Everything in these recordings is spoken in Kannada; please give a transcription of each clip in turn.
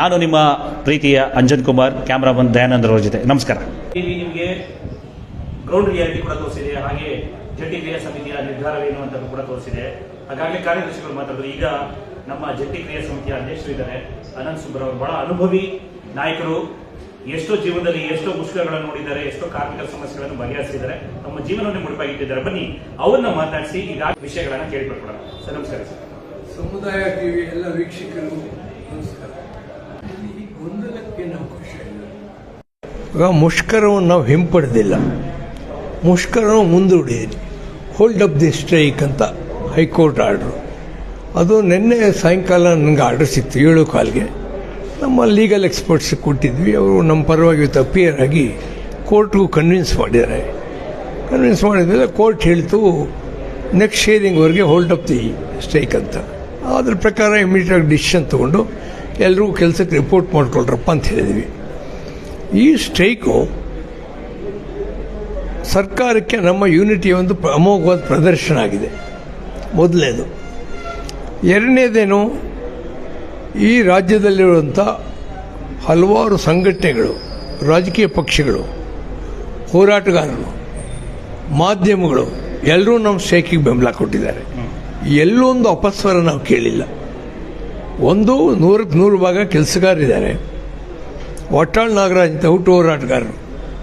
ನಾನು ನಿಮ್ಮ ಪ್ರೀತಿಯ ಅಂಜನ್ ಕುಮಾರ್ ಕ್ಯಾಮ್ರಾಮನ್ ದಯಾನಂದ ಅವರ ಜೊತೆ. ನಮಸ್ಕಾರ. ಟಿವಿ ನಿಮಗೆ ಗ್ರೌಂಡ್ ರಿಯಾಲಿಟಿ ಕೂಡ ತೋರಿಸಿದೆ ಹಾಗೆ ಜಂಟಿ ಕ್ರಿಯಾ ಸಮಿತಿಯ ನಿರ್ಧಾರವೇನು ಅಂತ ಕೂಡ ತೋರಿಸಿದೆ. ಹಾಗಾಗಲೇ ಕಾರ್ಯದರ್ಶಿಗಳು ಮಾತಾಡಿದ್ರು ಈಗ ನಮ್ಮ ಜಂಟಿ ಕ್ರಿಯಾ ಸಮಿತಿಯ ಅಧ್ಯಕ್ಷರು ಇದ್ದಾರೆ ಅನಂತ್ ಸುಬ್ಬರ್ ಅವರು. ಬಹಳ ಅನುಭವಿ ನಾಯಕರು. ಎಷ್ಟೋ ಜೀವನದಲ್ಲಿ ಎಷ್ಟೋ ಮುಷ್ಕರಗಳನ್ನು ನೋಡಿದ್ದಾರೆ ಎಷ್ಟೋ ಕಾರ್ಮಿಕರ ಸಮಸ್ಯೆಗಳನ್ನು ಬಗೆಹರಿಸಿದ್ದಾರೆ ತಮ್ಮ ಜೀವನವನ್ನು ಮುಡಿಪಾಗಿಟ್ಟಿದ್ದಾರೆ. ಬನ್ನಿ ಅವರನ್ನ ಮಾತಾಡಿಸಿ ಈಗ ವಿಷಯಗಳನ್ನ ಕೇಳಿಪಡ್ಕೊಳ್ಳೋಣ ಸರ್ ನಮಸ್ಕಾರ ಸರ್. ಸಮುದಾಯ ಟಿವಿ ಎಲ್ಲ ವೀಕ್ಷಕರು ನಮಸ್ಕಾರ ಈ ಗೊಂದಲಕ್ಕೆ ಅವಕಾಶ ಇಲ್ಲ ಈಗ ಮುಷ್ಕರವನ್ನು ನಾವು ಹಿಂಪಡೆದಿಲ್ಲ. ಮುಷ್ಕರವನ್ನು ಮುಂದೂಡಿದ್ರಿ. ಹೋಲ್ಡ್ ಅಪ್ ದಿ ಸ್ಟ್ರೈಕ್ ಅಂತ ಹೈಕೋರ್ಟ್ ಆರ್ಡ್ರು. ಅದು ನಿನ್ನೆ ಸಾಯಂಕಾಲ ನನಗೆ ಆರ್ಡರ್ ಸಿಕ್ತು, ಏಳು ಕಾಲ್ಗೆ. ನಮ್ಮ ಲೀಗಲ್ ಎಕ್ಸ್ಪರ್ಟ್ಸ್ ಕೊಟ್ಟಿದ್ವಿ. ಅವರು ನಮ್ಮ ಪರವಾಗಿ ಅಪಿಯರ್ ಆಗಿ ಕೋರ್ಟ್ಗೂ ಕನ್ವಿನ್ಸ್ ಮಾಡಿದ್ದಾರೆ. ಕನ್ವಿನ್ಸ್ ಮಾಡಿದ್ಮೇಲೆ ಕೋರ್ಟ್ ಹೇಳ್ತು ನೆಕ್ಸ್ಟ್ ಶೇರಿಂಗ್ವರೆಗೆ ಹೋಲ್ಡ್ ಅಪ್ ದಿ ಸ್ಟ್ರೈಕ್ ಅಂತ. ಅದ್ರ ಪ್ರಕಾರ ಇಮಿಡಿಯೇಟಾಗಿ ಡಿಸಿಷನ್ ತೊಗೊಂಡು ಎಲ್ಲರೂ ಕೆಲಸಕ್ಕೆ ರಿಪೋರ್ಟ್ ಮಾಡ್ಕೊಳ್ರಪ್ಪ ಅಂತ ಹೇಳಿದ್ವಿ. ಈ ಸ್ಟ್ರೈಕು ಸರ್ಕಾರಕ್ಕೆ ನಮ್ಮ ಯೂನಿಟಿಯ ಒಂದು ಅಮೋಘವಾದ ಪ್ರದರ್ಶನ ಆಗಿದೆ. ಮೊದಲನೇದು. ಎರಡನೇದೇನು, ಈ ರಾಜ್ಯದಲ್ಲಿರುವಂಥ ಹಲವಾರು ಸಂಘಟನೆಗಳು, ರಾಜಕೀಯ ಪಕ್ಷಗಳು, ಹೋರಾಟಗಾರರು, ಮಾಧ್ಯಮಗಳು ಎಲ್ಲರೂ ನಮ್ಮ ಸ್ಟ್ರೈಕಿಗೆ ಬೆಂಬಲ ಕೊಟ್ಟಿದ್ದಾರೆ. ಎಲ್ಲೊಂದು ಅಪಸ್ವರ ನಾವು ಕೇಳಿಲ್ಲ. ಒಂದು ನೂರಕ್ಕೆ ನೂರು ಭಾಗ ಕೆಲಸಗಾರಿದ್ದಾರೆ ಒಟ್ಟಾಳ್ ನಾಗರಾಜ್ ಅಂತ ಹುಟ್ಟು ಹೋರಾಟಗಾರರು.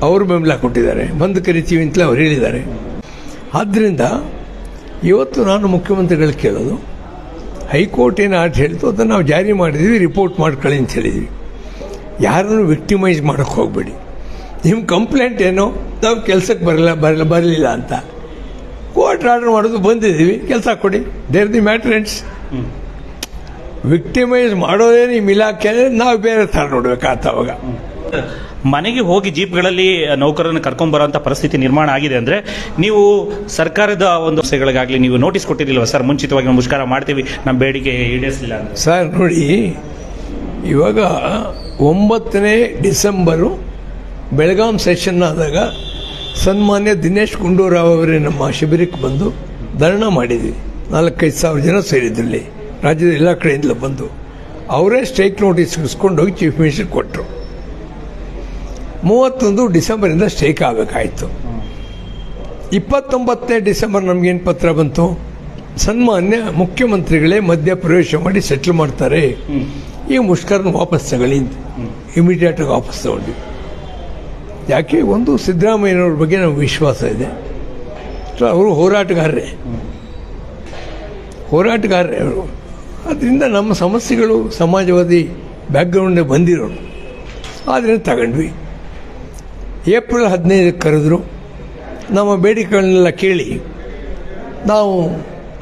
ಅವರು ಬೆಂಬಲ ಕೊಟ್ಟಿದ್ದಾರೆ. ಬಂದು ಕರಿತೀವಿ ಅಂತಲೇ ಅವ್ರು ಹೇಳಿದ್ದಾರೆ. ಆದ್ದರಿಂದ ಇವತ್ತು ನಾನು ಮುಖ್ಯಮಂತ್ರಿಗಳು ಕೇಳೋದು, ಹೈಕೋರ್ಟ್ ಏನು ಆರ್ಟ್ ಹೇಳ್ತು ಅದನ್ನು ನಾವು ಜಾರಿ ಮಾಡಿದ್ವಿ, ರಿಪೋರ್ಟ್ ಮಾಡ್ಕೊಳ್ಳಿ ಅಂತ ಹೇಳಿದ್ವಿ. ಯಾರನ್ನು ವಿಕ್ಟಿಮೈಸ್ ಮಾಡೋಕ್ಕೆ ಹೋಗಬೇಡಿ. ನಿಮ್ಮ ಕಂಪ್ಲೇಂಟ್ ಏನೋ, ನಾವು ಕೆಲಸಕ್ಕೆ ಬರಲ್ಲ ಬರಲ್ಲ, ಬರಲಿಲ್ಲ ಅಂತ. ಕೋರ್ಟ್ ಆರ್ಡರ್ ಮಾಡೋದು ಬಂದಿದ್ದೀವಿ, ಕೆಲಸ ಕೊಡಿ. ದೇರ್ ದಿ ಮ್ಯಾಟ್ರೆಂಟ್ಸ್ ವಿಕ್ಟಿಮೈಸ್ ಮಾಡೋದೇ ನಿಮ್ಮ ಇಲಾಖೆ ಅಂದ್ರೆ ನಾವು ಬೇರೆ ಥರ ನೋಡ್ಬೇಕಾತ ಅವಾಗ. ಮನೆಗೆ ಹೋಗಿ ಜೀಪ್ಗಳಲ್ಲಿ ನೌಕರರನ್ನು ಕರ್ಕೊಂಡ್ ಬರುವಂತ ಪರಿಸ್ಥಿತಿ ನಿರ್ಮಾಣ ಆಗಿದೆ ಅಂದ್ರೆ ನೀವು ಸರ್ಕಾರದ ಒಂದು ಸಂಸ್ಥೆಗಳಿಗಾಗ್ಲಿ ನೀವು ನೋಟಿಸ್ ಕೊಟ್ಟಿರಲಿಲ್ವ ಸರ್ ಮುಂಚಿತವಾಗಿ ನಾವು ಮುಷ್ಕರ ಮಾಡ್ತೀವಿ ನಮ್ಮ ಬೇಡಿಕೆ ಈಡೇರಿಸಲಿಲ್ಲ ಅಂತ. ಸರ್ ನೋಡಿ ಇವಾಗ ಒಂಬತ್ತನೇ ಡಿಸೆಂಬರು ಬೆಳಗಾಂ ಸೆಷನ್ ಆದಾಗ ಸನ್ಮಾನ್ಯ ದಿನೇಶ್ ಗುಂಡೂರಾವ್ ಅವರೇ ನಮ್ಮ ಶಿಬಿರಕ್ಕೆ ಬಂದು ಧರಣ ಮಾಡಿದ್ವಿ. ನಾಲ್ಕೈದು ಸಾವಿರ ಜನ ಸೇರಿದ್ರಲ್ಲಿ. ರಾಜ್ಯದ ಎಲ್ಲ ಕಡೆಯಿಂದಲೂ ಬಂದು ಅವರೇ ಸ್ಟ್ರೈಕ್ ನೋಟಿಸ್ ಹೋಗಿ ಚೀಫ್ ಮಿನಿಸ್ಟರ್ ಕೊಟ್ಟರು ಮೂವತ್ತೊಂದು ಡಿಸೆಂಬರಿಂದ ಸ್ಟ್ರೈಕ್ ಆಗಬೇಕಾಯಿತು. ಇಪ್ಪತ್ತೊಂಬತ್ತನೇ ಡಿಸೆಂಬರ್ ನಮಗೇನು ಪತ್ರ ಬಂತು? ಸನ್ಮಾನ್ಯ ಮುಖ್ಯಮಂತ್ರಿಗಳೇ ಮಧ್ಯ ಪ್ರವೇಶ ಮಾಡಿ ಸೆಟ್ಲ್ ಮಾಡ್ತಾರೆ. ಈ ಮುಷ್ಕರನ ವಾಪಸ್ ತಗೊಳ್ಳಿ ಇಮಿಡಿಯೇಟಾಗಿ ವಾಪಸ್ ತಗೊಂಡ್ವಿ. ಯಾಕೆ? ಒಂದು ಸಿದ್ದರಾಮಯ್ಯನವ್ರ ಬಗ್ಗೆ ನಮ್ಗೆ ವಿಶ್ವಾಸ ಇದೆ. ಅವರು ಹೋರಾಟಗಾರರೇ. ಹೋರಾಟಗಾರರೇ ಅವರು. ಅದರಿಂದ ನಮ್ಮ ಸಮಸ್ಯೆಗಳು ಸಮಾಜವಾದಿ ಬ್ಯಾಕ್ಗ್ರೌಂಡೇ ಬಂದಿರೋರು ಆದ್ರಿಂದ ತಗೊಂಡ್ವಿ. ಏಪ್ರಿಲ್ ಹದಿನೈದಕ್ಕೆ ಕರೆದ್ರು. ನಮ್ಮ ಬೇಡಿಕೆಗಳನ್ನೆಲ್ಲ ಕೇಳಿ. ನಾವು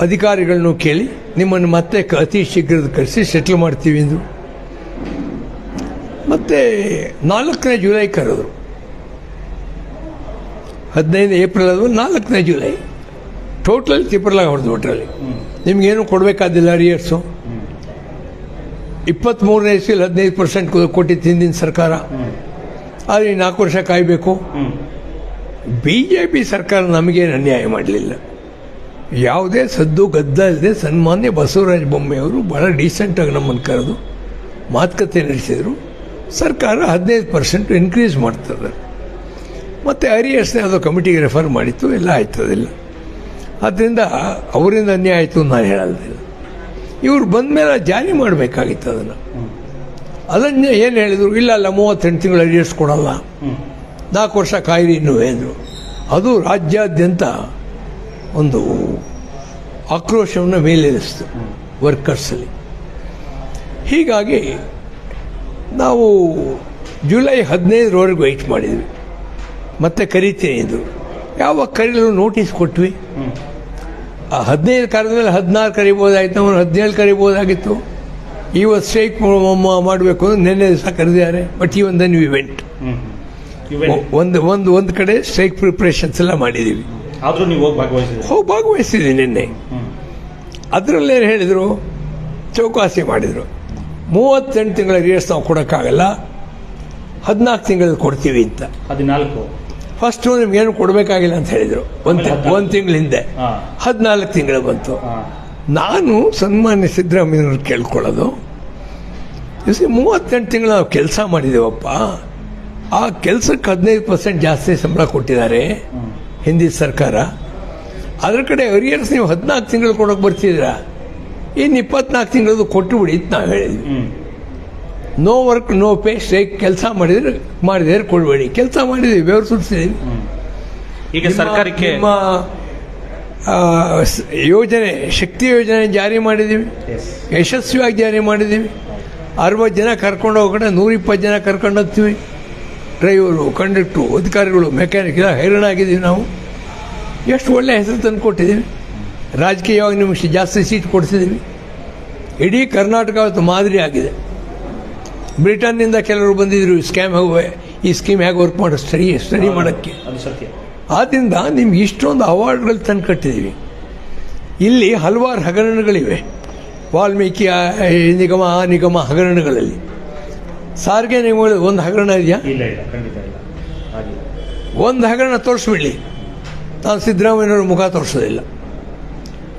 ಅಧಿಕಾರಿಗಳನ್ನು ಕೇಳಿ, ನಿಮ್ಮನ್ನು ಮತ್ತೆ ಅತಿ ಶೀಘ್ರದ ಕರೆಸಿ ಸೆಟ್ಲ್ ಮಾಡ್ತೀವಿ ಅಂದರು. ಮತ್ತು ನಾಲ್ಕನೇ ಜುಲೈ ಕರೆದ್ರು. ಹದಿನೈದು ಏಪ್ರಿಲ್ ಅದು ನಾಲ್ಕನೇ ಜುಲೈ. ಟೋಟಲ್ ತಿಪ್ಪರ್ಲಾಗ ಹೊಡೆದು ಒಟ್ಟರಲ್ಲಿ ನಿಮ್ಗೇನು ಕೊಡಬೇಕಾದಿಲ್ಲ ರಿಯರ್ಸು ಇಪ್ಪತ್ತ್ಮೂರನೇ ಇಸ್ವಿಲ್ ಹದಿನೈದು ಪರ್ಸೆಂಟ್ ಕೊಟ್ಟಿತ್ತು ಹಿಂದಿನ ಸರ್ಕಾರ ಆದರೆ ಈ ನಾಲ್ಕು ವರ್ಷ ಕಾಯಬೇಕು ಬಿ ಜೆ ಪಿ ಸರ್ಕಾರ ನಮಗೇನು ಅನ್ಯಾಯ ಮಾಡಲಿಲ್ಲ ಯಾವುದೇ ಸದ್ದು ಗದ್ದ ಇಲ್ಲದೆ ಸನ್ಮಾನ್ಯ ಬಸವರಾಜ ಬೊಮ್ಮೆಯವರು ಭಾಳ ಡೀಸೆಂಟಾಗಿ ನಮ್ಮನ್ನು ಕರೆದು ಮಾತುಕತೆ ನಡೆಸಿದರು ಸರ್ಕಾರ ಹದಿನೈದು ಪರ್ಸೆಂಟ್ ಇನ್ಕ್ರೀಸ್ ಮಾಡ್ತದೆ ಮತ್ತು ಅರಿಯರ್ಸ್ನೇ ಅದು ಕಮಿಟಿಗೆ ರೆಫರ್ ಮಾಡಿತ್ತು, ಎಲ್ಲ ಆಯ್ತದಿಲ್ಲ ಆದ್ದರಿಂದ ಅವರಿಂದ ಅನ್ಯಾಯ ಆಯಿತು ನಾನು ಹೇಳಲ್ದಿಲ್ಲ. ಇವ್ರು ಬಂದ ಮೇಲೆ ಜಾರಿ ಮಾಡಬೇಕಾಗಿತ್ತು ಅದನ್ನು. ಅದನ್ನು ಏನು ಹೇಳಿದರು? ಇಲ್ಲ ಅಲ್ಲ ಮೂವತ್ತೆಂಟು ತಿಂಗಳು ಅಡ್ಜಸ್ಟ್ ಕೊಡಲ್ಲ. ನಾಲ್ಕು ವರ್ಷ ಕಾಯಿರಿ ಇನ್ನೂ ಅಂದರು. ಅದು ರಾಜ್ಯಾದ್ಯಂತ ಒಂದು ಆಕ್ರೋಶವನ್ನು ಮೇಲೇರಿಸ್ತು ವರ್ಕರ್ಸಲ್ಲಿ. ಹೀಗಾಗಿ ನಾವು ಜುಲೈ ಹದಿನೈದರವರೆಗೂ ವೆಯ್ಟ್ ಮಾಡಿದ್ವಿ. ಮತ್ತೆ ಕರಿತೀನಿ ಇದು ಯಾವಾಗ ಕರೀಲು ನೋಟಿಸ್ ಕೊಟ್ವಿ. ಹದಿನೈದು ಕರೆದ ಮೇಲೆ ಹದಿನಾರು ಕರಿಬೋದಾಗಿತ್ತು ಅವನು ಹದಿನೇಳು ಕರಿಬೋದಾಗಿತ್ತು. ಇವತ್ತು ಸ್ಟ್ರೈಕ್ ಮಾಡಬೇಕು ಅಂದ್ರೆ ನಿನ್ನೆ ದಿವಸ ಕರೆದಿದ್ದಾರೆ ಬಟ್ ಈ ಒಂದು ನೀವು ಇವೆಂಟ್. ಒಂದು ಒಂದು ಒಂದು ಕಡೆ ಸ್ಟ್ರೈಕ್ ಪ್ರಿಪ್ರೇಷನ್ಸ್ ಎಲ್ಲ ಮಾಡಿದ್ದೀವಿ. ಆದ್ರೂ ನೀವು ಹೋಗಿ ಭಾಗವಹಿಸಿದ್ರೆ? ಹೋಗಿ ಭಾಗವಹಿಸಿದ್ದೀನಿ ನಿನ್ನೆ. ಅದರಲ್ಲೇನು ಹೇಳಿದರು ಚೌಕಾಸಿ ಮಾಡಿದರು. ಮೂವತ್ತೆಂಟು ತಿಂಗಳ ರಿಯರ್ಸ್ ನಾವು ಕೊಡೋಕ್ಕಾಗಲ್ಲ ಹದಿನಾಲ್ಕು ತಿಂಗಳಲ್ಲಿ ಕೊಡ್ತೀವಿ ಅಂತ. ಹದಿನಾಲ್ಕು. ಫಸ್ಟು ಏನು ಕೊಡಬೇಕಾಗಿಲ್ಲ ಅಂತ ಹೇಳಿದರು. ಒಂದು ಒಂದು ತಿಂಗಳ ಹಿಂದೆ. ಹದಿನಾಲ್ಕು ತಿಂಗಳು ಬಂತು. ನಾನು ಸನ್ಮಾನ್ಯ ಸಿದ್ದರಾಮಯ್ಯನವ್ರು ಕೇಳ್ಕೊಳ್ಳೋದು. ದಿವಸ ಮೂವತ್ತೆಂಟು ತಿಂಗಳು ನಾವು ಕೆಲಸ ಮಾಡಿದೇವಪ್ಪ. ಆ ಕೆಲಸಕ್ಕೆ ಹದಿನೈದು ಪರ್ಸೆಂಟ್ ಜಾಸ್ತಿ ಸಂಬಳ ಕೊಟ್ಟಿದ್ದಾರೆ ಹಿಂದಿ ಸರ್ಕಾರ. ಅದ್ರ ಕಡೆ ಅರಿಯರ್ಸ್ ನೀವು ಹದಿನಾಲ್ಕು ತಿಂಗಳು ಕೊಡೋಕೆ ಬರ್ತಿದ್ದೀರಾ? ಇನ್ನು ಇಪ್ಪತ್ನಾಲ್ಕು ತಿಂಗಳದು ಕೊಟ್ಟು ಬಿಡಿ ಅಂತ ನಾವು ಹೇಳಿದ್ವಿ. No work no pay strike ಕೆಲಸ ಮಾಡಿದ್ರೆ ಮಾಡಿದ್ರೆ ಕೊಡಬೇಡಿ. ಕೆಲಸ ಮಾಡಿದ್ದೀವಿ ಬೆವರು ಸುರಿಸಿದ್ದೀವಿ ಈಗ ಸರ್ಕಾರಕ್ಕೆ ನಿಮ್ಮ ಯೋಜನೆ ಶಕ್ತಿ ಯೋಜನೆ ಜಾರಿ ಮಾಡಿದ್ದೀವಿ. ಯಶಸ್ವಿಯಾಗಿ ಜಾರಿ ಮಾಡಿದ್ದೀವಿ. ಅರವತ್ತು ಜನ ಕರ್ಕೊಂಡು ಹೋಗೋಣ ನೂರಿಪ್ಪತ್ತು ಜನ ಕರ್ಕೊಂಡು ಹೋಗ್ತೀವಿ. ಡ್ರೈವರು ಕಂಡಕ್ಟ್ರು ಅಧಿಕಾರಿಗಳು ಮೆಕ್ಯಾನಿಕ್ ಎಲ್ಲ ಹೈರಾಣ ಆಗಿದ್ದೀವಿ ನಾವು. ಎಷ್ಟು ಒಳ್ಳೆಯ ಹೆಸರು ತಂದು ಕೊಟ್ಟಿದ್ದೀವಿ. ರಾಜಕೀಯವಾಗಿ ನಿಮಿಷ ಜಾಸ್ತಿ ಸೀಟ್ ಕೊಡಿಸಿದ್ದೀವಿ. ಇಡೀ ಕರ್ನಾಟಕ ಅವತ್ತು ಮಾದರಿ ಆಗಿದೆ. ಬ್ರಿಟನ್ನಿಂದ ಕೆಲವರು ಬಂದಿದ್ರು ಸ್ಕ್ಯಾಮ್ ಹೇಗೆ ಈ ಸ್ಕೀಮ್ ಹೇಗೆ ವರ್ಕ್ ಮಾಡೋ ಸ್ಟಡಿ ಸ್ಟಡಿ ಮಾಡೋಕ್ಕೆ. ಆದ್ದರಿಂದ ನಿಮ್ಗೆ ಇಷ್ಟೊಂದು ಅವಾರ್ಡ್ಗಳು ತಂದು ಕಟ್ಟಿದ್ದೀವಿ. ಇಲ್ಲಿ ಹಲವಾರು ಹಗರಣಗಳಿವೆ. ವಾಲ್ಮೀಕಿ ನಿಗಮ ಆ ನಿಗಮ ಹಗರಣಗಳಲ್ಲಿ. ಸಾರಿಗೆ ನಿಗಮಗಳು ಒಂದು ಹಗರಣ ಇದೆಯಾ? ಒಂದು ಹಗರಣ ತೋರಿಸ್ಬಿಡಲಿ. ನಾನು ಸಿದ್ದರಾಮಯ್ಯನವ್ರ ಮುಖ ತೋರಿಸೋದಿಲ್ಲ.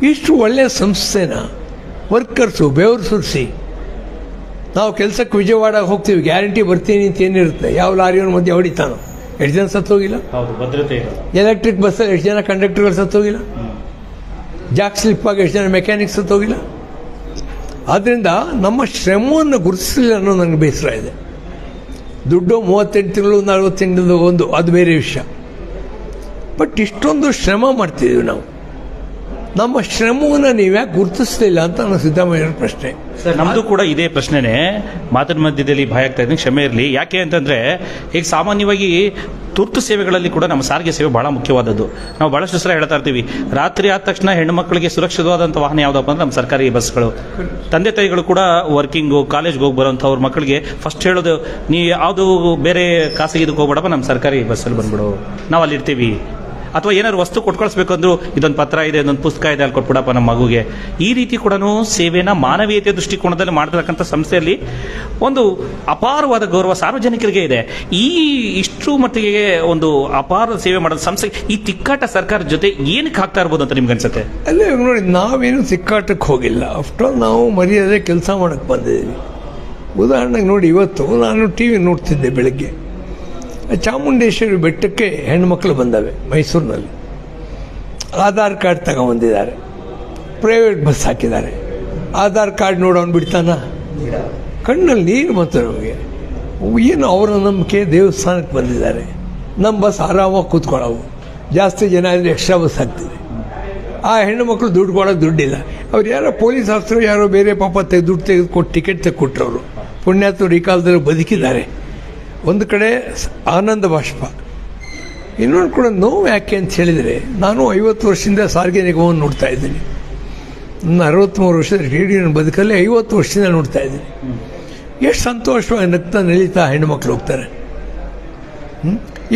ಇಷ್ಟು ಒಳ್ಳೆಯ ಸಂಸ್ಥೆನ ವರ್ಕರ್ಸು ಬೆವರು ಸುರಿಸಿ ನಾವು ಕೆಲಸಕ್ಕೆ ವಿಜಯವಾಡ ಹೋಗ್ತೀವಿ ಗ್ಯಾರಂಟಿ ಬರ್ತೀನಿ ಅಂತ ಏನಿರುತ್ತೆ? ಯಾವ ಲಾರಿಯವ್ರ ಮಧ್ಯೆ ಹೊಡಿತಾನೋ? ಎಷ್ಟು ಜನ ಸತ್ತೋಗಿಲ್ಲ ಹೌದು ಭದ್ರತೆ ಎಲೆಕ್ಟ್ರಿಕ್ ಬಸ್ ಎಷ್ಟು ಜನ ಕಂಡಕ್ಟರ್ಗಳು ಸತ್ತೋಗಿಲ್ಲ ಜಾಕ್ ಸ್ಲಿಪ್ ಆಗಿ ಎಷ್ಟು ಜನ ಮೆಕ್ಯಾನಿಕ್ಸ್ ಸತ್ತೋಗಿಲ್ಲ ಆದ್ದರಿಂದ ನಮ್ಮ ಶ್ರಮವನ್ನು ಗುರುತಿಸಲಿಲ್ಲ ಅನ್ನೋ ನನಗೆ ಬೇಸರ ಇದೆ. ದುಡ್ಡು ಮೂವತ್ತೆಂಟು ತಿಂಗಳು ನಲ್ವತ್ತು ತಿಂಗಳು ಒಂದು ಅದು ಬೇರೆ ವಿಷಯ. ಬಟ್ ಇಷ್ಟೊಂದು ಶ್ರಮ ಮಾಡ್ತಿದ್ದೀವಿ ನಾವು. ನಮ್ಮ ಶ್ರಮವನ್ನು ನೀವು ಯಾಕೆ ಗುರುತಿಸಲಿಲ್ಲ ಅಂತ ನನ್ನ ಸಿದ್ದರಾಮಯ್ಯವ್ರ ಪ್ರಶ್ನೆ. ಸರ್, ನಮ್ದು ಕೂಡ ಇದೇ ಪ್ರಶ್ನೆನೇ. ಮಾತಿನ ಮಧ್ಯದಲ್ಲಿ ಭಯ ಆಗ್ತಾ ಇದ್ದೀನಿ, ಕ್ಷಮೆ ಇರಲಿ. ಯಾಕೆ ಅಂತಂದ್ರೆ, ಈಗ ಸಾಮಾನ್ಯವಾಗಿ ತುರ್ತು ಸೇವೆಗಳಲ್ಲಿ ಕೂಡ ನಮ್ಮ ಸಾರಿಗೆ ಸೇವೆ ಬಹಳ ಮುಖ್ಯವಾದದ್ದು. ನಾವು ಬಹಳಷ್ಟು ಸಲ ಹೇಳ್ತಾ ಇರ್ತೀವಿ, ರಾತ್ರಿ ಆದ ತಕ್ಷಣ ಹೆಣ್ಣು ಮಕ್ಕಳಿಗೆ ಸುರಕ್ಷಿತವಾದಂಥ ವಾಹನ ಯಾವುದಪ್ಪ ಅಂದ್ರೆ ನಮ್ಮ ಸರ್ಕಾರಿ ಬಸ್ಗಳು. ತಂದೆ ತಾಯಿಗಳು ಕೂಡ ವರ್ಕಿಂಗು ಕಾಲೇಜ್ಗೆ ಹೋಗಿ ಬರೋಂಥವ್ರ ಮಕ್ಕಳಿಗೆ ಫಸ್ಟ್ ಹೇಳೋದು, ನೀ ಯಾವುದು ಬೇರೆ ಖಾಸಗಿ ಇದಕ್ಕೆ ಹೋಗ್ಬೇಡಪ್ಪ, ನಮ್ಮ ಸರ್ಕಾರಿ ಬಸ್ಸಲ್ಲಿ ಬಂದ್ಬಿಡು. ನಾವು ಅಲ್ಲಿ ಇರ್ತೀವಿ ಅಥವಾ ಏನಾದ್ರು ವಸ್ತು ಕೊಟ್ಕೊಳ್ಸ್ಬೇಕು ಅಂದ್ರು, ಇದೊಂದು ಪತ್ರ ಇದೆ, ಇದೊಂದು ಪುಸ್ತಕ ಇದೆ, ಅಲ್ಲಿ ಕೊಟ್ಬಿಡಪ್ಪ ನಮ್ಮ ಮಗುಗೆ. ಈ ರೀತಿ ಕೂಡ ಸೇವೆನ ಮಾನವೀಯತೆ ದೃಷ್ಟಿಕೋನದಲ್ಲಿ ಮಾಡತಕ್ಕಂಥ ಸಂಸ್ಥೆಯಲ್ಲಿ ಒಂದು ಅಪಾರವಾದ ಗೌರವ ಸಾರ್ವಜನಿಕರಿಗೆ ಇದೆ. ಈ ಇಷ್ಟು ಮಟ್ಟಿಗೆ ಒಂದು ಅಪಾರ ಸೇವೆ ಮಾಡೋದು ಸಂಸ್ಥೆ, ಈ ತಿಕ್ಕಾಟ ಸರ್ಕಾರ ಜೊತೆ ಏನಕ್ಕೆ ಹಾಕ್ತಾ ಇರ್ಬೋದು ಅಂತ ನಿಮ್ಗೆ ಅನ್ಸುತ್ತೆ? ಅಲ್ಲೇ ನೋಡಿ, ನಾವೇನು ತಿಕ್ಕಾಟಕ್ಕೆ ಹೋಗಿಲ್ಲ. ಆಫ್ಟರ್ ನಾವು ಮರ್ಯಾದೆ ಕೆಲಸ ಮಾಡಕ್ಕೆ ಬಂದಿದ್ದೀವಿ. ಉದಾಹರಣೆಗೆ ನೋಡಿ, ಇವತ್ತು ನಾನು ಟಿ ವಿ ನೋಡ್ತಿದ್ದೆ ಬೆಳಗ್ಗೆ. ಚಾಮುಂಡೇಶ್ವರಿ ಬೆಟ್ಟಕ್ಕೆ ಹೆಣ್ಮಕ್ಳು ಬಂದವೆ ಮೈಸೂರಿನಲ್ಲಿ. ಆಧಾರ್ ಕಾರ್ಡ್ ತಗೊಂಬಂದಿದ್ದಾರೆ. ಪ್ರೈವೇಟ್ ಬಸ್ ಹಾಕಿದ್ದಾರೆ. ಆಧಾರ್ ಕಾರ್ಡ್ ನೋಡೋನು ಬಿಡ್ತಾನ? ಕಣ್ಣಲ್ಲಿ ನೀರು ಬಂತು ನಮಗೆ. ಏನು ಅವರ ನಂಬಿಕೆ? ದೇವಸ್ಥಾನಕ್ಕೆ ಬಂದಿದ್ದಾರೆ. ನಮ್ಮ ಬಸ್ ಆರಾಮಾಗಿ ಕೂತ್ಕೊಳ್ಳವು. ಜಾಸ್ತಿ ಜನ ಇದ್ರೆ ಎಕ್ಸ್ಟ್ರಾ ಬಸ್ ಹಾಕ್ತಿದೆ. ಆ ಹೆಣ್ಣು ಮಕ್ಕಳು ದುಡ್ಡು ಕೊಡೋಕೆ ದುಡ್ಡಿಲ್ಲ. ಅವ್ರು ಯಾರೋ ಪೊಲೀಸ್ ಆಫೀಸರು ಯಾರೋ ಬೇರೆ ಪಾಪ ತೆಗೆದು ದುಡ್ಡು ತೆಗೆದುಕೊಟ್ಟು ಟಿಕೆಟ್ ತೆಗೆದುಕೊಟ್ರು ಅವರು ಪುಣ್ಯಾತರು ಈ ಕಾಲದಲ್ಲಿ ಬದುಕಿದ್ದಾರೆ. ಒಂದು ಕಡೆ ಆನಂದ ಬಾಷ್ಪ. ಇನ್ನೊಂದು ಕೂಡ ನೋವು ಯಾಕೆ ಅಂತ ಹೇಳಿದರೆ, ನಾನು ಐವತ್ತು ವರ್ಷದಿಂದ ಸಾರಿಗೆ ನಿಗಮವನ್ನು ನೋಡ್ತಾ ಇದ್ದೀನಿ. ನನ್ನ ಅರವತ್ತ್ಮೂರು ವರ್ಷದ ರೇಡಿಯೋನ ಬದುಕಲ್ಲಿ ಐವತ್ತು ವರ್ಷದಿಂದ ನೋಡ್ತಾ ಇದ್ದೀನಿ. ಎಷ್ಟು ಸಂತೋಷವಾಗಿ ನಗ್ತಾ ನಲಿತಾ ಹೆಣ್ಣುಮಕ್ಳು ಹೋಗ್ತಾರೆ?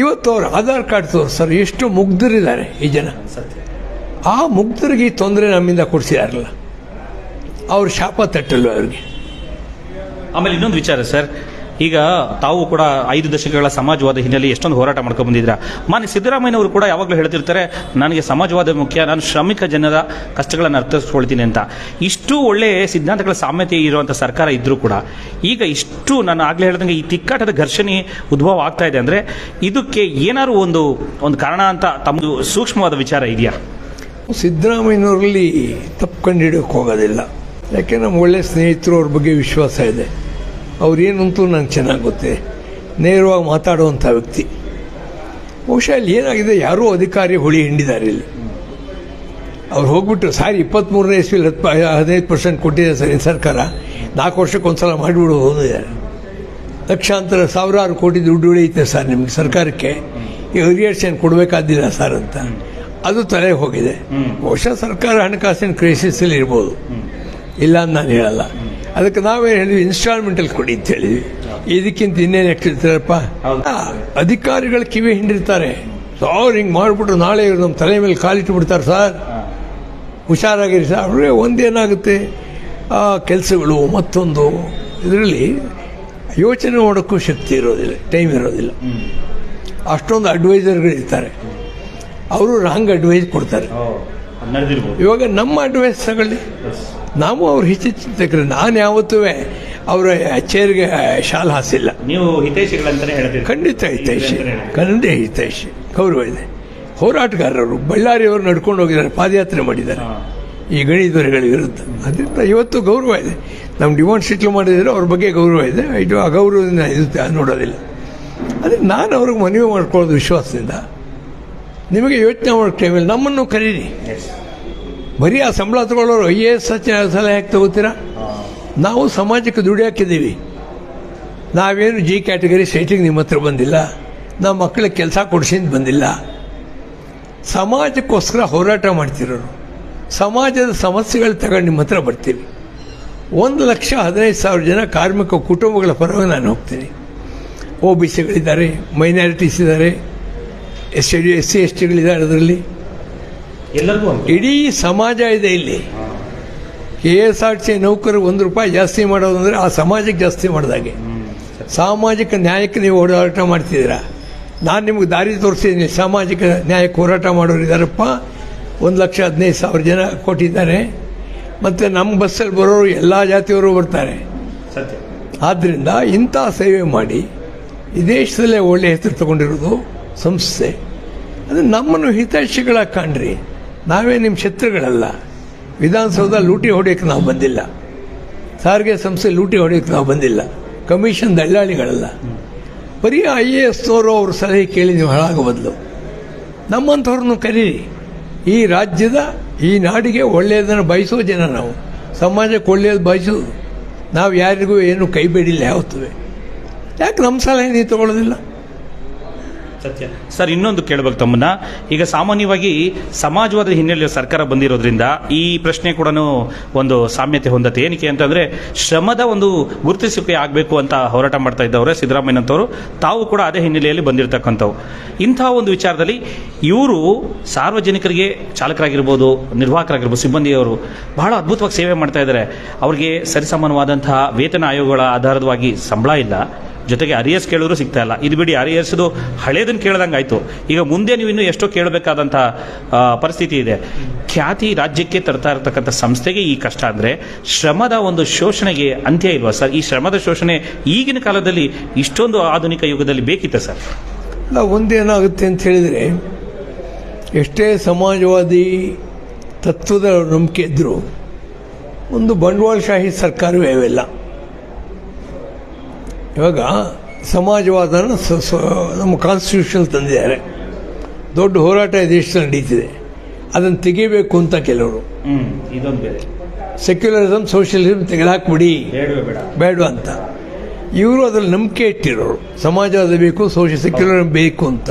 ಇವತ್ತು ಅವ್ರು ಆಧಾರ್ ಕಾರ್ಡ್ ತೋರಿಸ್ತಾರೆ ಎಷ್ಟು ಮುಗ್ಧರಿದ್ದಾರೆ ಈ ಜನ. ಆ ಮುಗ್ಧರಿಗೆ ಈ ತೊಂದರೆ ನಮ್ಮಿಂದ ಕೊಡಿಸಿದಾರಲ್ಲ ಅವ್ರ ಶಾಪ ತಟ್ಟಲ್ವ ಅವ್ರಿಗೆ? ಆಮೇಲೆ ಇನ್ನೊಂದು ವಿಚಾರ ಸರ್. ಈಗ ತಾವು ಕೂಡ ಐದು ದಶಕಗಳ ಸಮಾಜವಾದ ಹಿನ್ನೆಲೆ ಎಷ್ಟೊಂದು ಹೋರಾಟ ಮಾಡ್ಕೊಂಡು ಬಂದಿದ್ರ ಮಾನ್ಯ ಸಿದ್ದರಾಮಯ್ಯನವರು ಕೂಡ ಯಾವಾಗಲೂ ಹೇಳ್ತಿರ್ತಾರೆ, ನನಗೆ ಸಮಾಜವಾದ ಮುಖ್ಯ, ನಾನು ಶ್ರಮಿಕ ಜನರ ಕಷ್ಟಗಳನ್ನು ಅರ್ಥೈಸ್ಕೊಳ್ತೀನಿ ಅಂತ. ಇಷ್ಟು ಒಳ್ಳೆ ಸಿದ್ಧಾಂತಗಳ ಸಾಮ್ಯತೆ ಇರುವಂಥ ಸರ್ಕಾರ ಇದ್ದರೂ ಕೂಡ, ಈಗ ಇಷ್ಟು ನಾನು ಆಗಲೇ ಹೇಳ್ದಂಗೆ ಈ ತಿಕ್ಕಾಟದ ಘರ್ಷಣೆ ಉದ್ಭವ ಆಗ್ತಾ ಇದೆ ಅಂದರೆ, ಇದಕ್ಕೆ ಏನಾದ್ರು ಒಂದು ಒಂದು ಕಾರಣ ಅಂತ ತಮ್ಮದು ಸೂಕ್ಷ್ಮವಾದ ವಿಚಾರ ಇದೆಯಾ? ಸಿದ್ದರಾಮಯ್ಯನವರಲ್ಲಿ ತಪ್ಪು ಕಂಡುಹಿಡಿಯೋಕೆ ಹೋಗೋದಿಲ್ಲ. ಯಾಕೆ ನಮ್ಮ ಒಳ್ಳೆ ಸ್ನೇಹಿತರು ಅವ್ರ ಬಗ್ಗೆ ವಿಶ್ವಾಸ ಇದೆ. ಅವ್ರೇನಂತೂ ನಂಗೆ ಚೆನ್ನಾಗಿ ಗೊತ್ತೆ. ನೇರವಾಗಿ ಮಾತಾಡುವಂಥ ವ್ಯಕ್ತಿ. ಬಹುಶಃ ಅಲ್ಲಿ ಏನಾಗಿದೆ ಯಾರೂ ಅಧಿಕಾರಿ ಹುಳಿ ಹಿಂಡಿದ್ದಾರೆ ಇಲ್ಲಿ. ಅವ್ರು ಹೋಗ್ಬಿಟ್ಟು ಸಾರಿ ಇಪ್ಪತ್ತ್ಮೂರನೇ ಇಸ್ವಿಲಿ ಹತ್ತು ಹದಿನೈದು ಪರ್ಸೆಂಟ್ ಕೊಟ್ಟಿದೆ ಸರ್ ಸರ್ಕಾರ. ನಾಲ್ಕು ವರ್ಷಕ್ಕೆ ಒಂದ್ಸಲ ಮಾಡಿಬಿಡು ಹೋಗಿದ್ದಾರೆ ಲಕ್ಷಾಂತರ ಸಾವಿರಾರು ಕೋಟಿ ದುಡ್ಡು ಉಳಿಯುತ್ತೆ ಸರ್ ನಿಮಗೆ ಸರ್ಕಾರಕ್ಕೆ. ಈ ಏನು ಕೊಡಬೇಕಾದಿಲ್ಲ ಸರ್ ಅಂತ. ಅದು ತಲೆ ಹೋಗಿದೆ. ಬಹುಶಃ ಸರ್ಕಾರ ಹಣಕಾಸಿನ ಕ್ರೈಸಿಸಲ್ಲಿ ಇರ್ಬೋದು. ಇಲ್ಲ ಅಂತ ನಾನು ಹೇಳಲ್ಲ. ಅದಕ್ಕೆ ನಾವೇನು ಹೇಳಿದ್ವಿ ಇನ್ಸ್ಟಾಲ್ಮೆಂಟಲ್ಲಿ ಕೊಡಿ ಅಂತ ಹೇಳಿದ್ವಿ ಇದಕ್ಕಿಂತ ಇನ್ನೇನು ಎಷ್ಟಿರ್ತಾರಪ್ಪ. ಅಧಿಕಾರಿಗಳು ಕಿವಿ ಹಿಂಡಿರ್ತಾರೆ. ಅವ್ರು ಹಿಂಗೆ ಮಾಡಿಬಿಟ್ರು ನಾಳೆ ಇವ್ರು ನಮ್ಮ ತಲೆ ಮೇಲೆ ಕಾಲಿಟ್ಟು ಬಿಡ್ತಾರೆ ಸರ್ ಹುಷಾರಾಗಿರಿ ಸರ್ ಅವರೇ ಒಂದೇನಾಗುತ್ತೆ? ಆ ಕೆಲಸಗಳು ಮತ್ತೊಂದು. ಇದರಲ್ಲಿ ಯೋಚನೆ ಮಾಡೋಕ್ಕೂ ಶಕ್ತಿ ಇರೋದಿಲ್ಲ ಟೈಮ್ ಇರೋದಿಲ್ಲ. ಅಷ್ಟೊಂದು ಅಡ್ವೈಸರ್ಗಳು ಇರ್ತಾರೆ. ಅವರು ರಾಂಗ್ ಅಡ್ವೈಸ್ ಕೊಡ್ತಾರೆ. ಇವಾಗ ನಮ್ಮ ಅಡ್ವೈಸ್ ತಗೊಳ್ಳಿ. ನಾವು ಅವ್ರ ಹಿತಚಿಂತಕರು ನಾನು ಯಾವತ್ತೂ ಅವರ ಚೇರ್ಗೆ ಶಾಲ್ ಹಾಸಿಲ್ಲ. ನೀವು ಹಿತೈಷಿಗಳಂತಾನೆ ಹೇಳ್ತೀರಿ. ಖಂಡಿತ ಹಿತೈಷಿ. ಖಂಡಿತ ಹಿತೈಷಿ. ಗೌರವ ಇದೆ. ಹೋರಾಟಗಾರರು ಬಳ್ಳಾರಿಯವರು ನಡ್ಕೊಂಡು ಹೋಗಿದ್ದಾರೆ ಪಾದಯಾತ್ರೆ ಮಾಡಿದ್ದಾರೆ. ಈ ದೊರೆಗಳ ವಿರುದ್ಧ. ಅದರಿಂದ ಇವತ್ತು ಗೌರವ ಇದೆ. ನಮ್ಮ ಡಿಮಾಂಡ್ ಸಿಟ್ಲು ಮಾಡಿದರೆ ಅವ್ರ ಬಗ್ಗೆ ಗೌರವ ಇದೆ. ಇದು ಗೌರವದಿಂದ ಇದು ನೋಡೋದಿಲ್ಲ. ಅದೇ ನಾನು ಅವ್ರಿಗೆ ಮನವಿ ಮಾಡ್ಕೊಳ್ಳೋದು ವಿಶ್ವಾಸದಿಂದ. ನಿಮಗೆ ಯೋಚನೆ ಮಾಡೋ ಟೈಮಲ್ಲಿ ನಮ್ಮನ್ನು ಕರೀರಿ. ಬರೀ ಆ ಸಂಬಳ ತಗೊಳ್ಳೋರು ಐ ಎ ಎಸ್ ಸಲಹೆ ತಗೋತೀರಾ? ನಾವು ಸಮಾಜಕ್ಕೆ ದುಡಿ ಹಾಕಿದ್ದೀವಿ. ನಾವೇನು ಜಿ ಕ್ಯಾಟಗರಿ ಸೈಟಿಗೆ ನಿಮ್ಮ ಹತ್ರ ಬಂದಿಲ್ಲ. ನಮ್ಮ ಮಕ್ಕಳಿಗೆ ಕೆಲಸ ಕೊಡಿಸಿಂದ ಬಂದಿಲ್ಲ. ಸಮಾಜಕ್ಕೋಸ್ಕರ ಹೋರಾಟ ಮಾಡ್ತಿರೋರು. ಸಮಾಜದ ಸಮಸ್ಯೆಗಳು ತಗೊಂಡು ನಿಮ್ಮ ಹತ್ರ ಬರ್ತೀವಿ. ಒಂದು ಲಕ್ಷ ಹದಿನೈದು ಸಾವಿರ ಜನ ಕಾರ್ಮಿಕ ಕುಟುಂಬಗಳ ಪರವಾಗಿ ನಾನು ಹೋಗ್ತೀನಿ. ಒ ಬಿ ಸಿಗಳಿದ್ದಾರೆ ಮೈನಾರಿಟೀಸ್ ಇದ್ದಾರೆ, ಎಸ್ ಎಸ್ ಸಿ ಎಸ್ ಟಿಗಳಿದ್ದಾರೆ ಅದರಲ್ಲಿ. ಎಲ್ಲರಿಗೂ. ಇಡೀ ಸಮಾಜ ಇದೆ ಇಲ್ಲಿ. ಕೆ ಎಸ್ ಆರ್ ಟಿ ನೌಕರರು ಒಂದು ರೂಪಾಯಿ ಜಾಸ್ತಿ ಮಾಡೋದು ಅಂದರೆ ಆ ಸಮಾಜಕ್ಕೆ ಜಾಸ್ತಿ ಮಾಡಿದಾಗೆ ಸಾಮಾಜಿಕ ನ್ಯಾಯಕ್ಕೆ ನೀವು ಹೋರಾಟ ಮಾಡ್ತಿದ್ದೀರಾ? ನಾನು ನಿಮಗೆ ದಾರಿ ತೋರಿಸಿದ್ದೀನಿ ಸಾಮಾಜಿಕ ನ್ಯಾಯಕ್ಕೆ ಹೋರಾಟ ಮಾಡೋರು ಇದ್ದಾರಪ್ಪ ಒಂದು ಲಕ್ಷ ಹದಿನೈದು ಸಾವಿರ ಜನ ಕೊಟ್ಟಿದ್ದಾರೆ. ಮತ್ತು ನಮ್ಮ ಬಸ್ಸಲ್ಲಿ ಬರೋರು ಎಲ್ಲ ಜಾತಿಯವರು ಬರ್ತಾರೆ. ಆದ್ದರಿಂದ ಇಂಥ ಸೇವೆ ಮಾಡಿ ಈ ದೇಶದಲ್ಲೇ ಒಳ್ಳೆಯ ಹೆಸರು ತಗೊಂಡಿರೋದು ಸಂಸ್ಥೆ. ಅದು ನಮ್ಮನ್ನು ಹಿತೈಷಿಗಳಾಗಿ ಕಾಣ್ರಿ. ನಾವೇ ನಿಮ್ಮ ಶತ್ರುಗಳಲ್ಲ. ವಿಧಾನಸೌಧ ಲೂಟಿ ಹೊಡೆಯೋಕ್ಕೆ ನಾವು ಬಂದಿಲ್ಲ. ಸಾರಿಗೆ ಸಂಸ್ಥೆ ಲೂಟಿ ಹೊಡೆಯೋಕ್ಕೆ ನಾವು ಬಂದಿಲ್ಲ. ಕಮಿಷನ್ ದಳ್ಳಾಳಿಗಳಲ್ಲ. ಬರೀ ಐ ಎ ಎಸ್ನವರು ಅವ್ರ ಸಲಹೆ ಕೇಳಿ ನೀವು ಹಾಳಾಗೋ ಬದಲು. ನಮ್ಮಂಥವ್ರನ್ನು ಕರೀರಿ. ಈ ರಾಜ್ಯದ, ಈ ನಾಡಿಗೆ ಒಳ್ಳೆಯದನ್ನು ಬಯಸೋ ಜನ ನಾವು. ಸಮಾಜಕ್ಕೆ ಒಳ್ಳೆಯದು ಬಯಸೋದು. ನಾವು ಯಾರಿಗೂ ಏನು ಕೈ ಬಿಡಿಲ್ಲ ಯಾವತ್ತೂ. ಯಾಕೆ ನಮ್ಮ ಸಲಹೆ ನೀವು ತಗೊಳ್ಳೋದಿಲ್ಲ ಸತ್ಯ. ಸರ್, ಇನ್ನೊಂದು ಕೇಳಬೇಕು ತಮ್ಮನ್ನ. ಈಗ ಸಾಮಾನ್ಯವಾಗಿ ಸಮಾಜವಾದ ಹಿನ್ನೆಲೆಯ ಸರ್ಕಾರ ಬಂದಿರೋದ್ರಿಂದ ಈ ಪ್ರಶ್ನೆ ಕೂಡ ಒಂದು ಸಾಮ್ಯತೆ ಹೊಂದತ್ತೆ. ಏನಕ್ಕೆ ಅಂತಂದ್ರೆ ಶ್ರಮದ ಒಂದು ಗುರುತಿಸುವಿಕೆ ಆಗಬೇಕು ಅಂತ ಹೋರಾಟ ಮಾಡ್ತಾ ಇದ್ದವ್ರೆ ಸಿದ್ದರಾಮಯ್ಯನಂತವರು. ತಾವು ಕೂಡ ಅದೇ ಹಿನ್ನೆಲೆಯಲ್ಲಿ ಬಂದಿರತಕ್ಕಂಥವು ಇಂತಹ ಒಂದು ವಿಚಾರದಲ್ಲಿ ಇವರು ಸಾರ್ವಜನಿಕರಿಗೆ ಚಾಲಕರಾಗಿರ್ಬೋದು, ನಿರ್ವಾಹಕರಾಗಿರ್ಬೋದು, ಸಿಬ್ಬಂದಿಯವರು ಬಹಳ ಅದ್ಭುತವಾಗಿ ಸೇವೆ ಮಾಡ್ತಾ ಇದ್ದಾರೆ. ಅವರಿಗೆ ಸರಿಸಮಾನವಾದಂತಹ ವೇತನ ಆಯೋಗಗಳ ಆಧಾರವಾಗಿ ಸಂಬಳ ಇಲ್ಲ. ಜೊತೆಗೆ ಅರಿಯರ್ಸ್ ಕೇಳಿದ್ರು ಸಿಗ್ತಾ ಇಲ್ಲ. ಇದು ಬಿಡಿ ಅರಿಯರ್ಸ್ದು ಹಳೇದನ್ನು ಕೇಳ್ದಂಗೆ ಆಯಿತು ಈಗ ಮುಂದೆ ನೀವು ಇನ್ನೂ ಎಷ್ಟೋ ಕೇಳಬೇಕಾದಂಥ ಪರಿಸ್ಥಿತಿ ಇದೆ. ಖ್ಯಾತಿ ರಾಜ್ಯಕ್ಕೆ ತರ್ತಾ ಇರತಕ್ಕಂಥ ಸಂಸ್ಥೆಗೆ ಈ ಕಷ್ಟ ಅಂದರೆ ಶ್ರಮದ ಒಂದು ಶೋಷಣೆಗೆ ಅಂತ್ಯ ಇಲ್ವಾ ಸರ್? ಈ ಶ್ರಮದ ಶೋಷಣೆ ಈಗಿನ ಕಾಲದಲ್ಲಿ ಇಷ್ಟೊಂದು ಆಧುನಿಕ ಯುಗದಲ್ಲಿ ಬೇಕಿತ್ತ ಸರ್? ಇಲ್ಲ, ಒಂದೇನಾಗುತ್ತೆ ಅಂತ ಹೇಳಿದರೆ ಎಷ್ಟೇ ಸಮಾಜವಾದಿ ತತ್ವದ ನಂಬಿಕೆ ಇದ್ದರೂ ಒಂದು ಬಂಡವಾಳಶಾಹಿ ಸರ್ಕಾರವೇ ಅವೆಲ್ಲ. ಇವಾಗ ಸಮಾಜವಾದನ ನಮ್ಮ ಕಾನ್ಸ್ಟಿಟ್ಯೂಷನ್ ತಂದಿದ್ದಾರೆ. ದೊಡ್ಡ ಹೋರಾಟ ದೇಶದಲ್ಲಿ ನಡೀತಿದೆ. ಅದನ್ನು ತೆಗಿಬೇಕು ಅಂತ ಕೆಲವರು. ಇದೊಂದು ಬೇರೆ. ಸೆಕ್ಯುಲರಿಸಮ್ ಸೋಷಿಯಲಿಸಮ್ ತೆಗೆದುಹಾಕ್ಬಿಡಿ. ಬೇಡ. ಅಂತ. ಇವರು ಅದರಲ್ಲಿ ನಂಬಿಕೆ ಇಟ್ಟಿರೋರು. ಸಮಾಜವಾದ ಬೇಕು ಸೋಷಿಯಲ್ ಸೆಕ್ಯುಲರ್ ಬೇಕು ಅಂತ.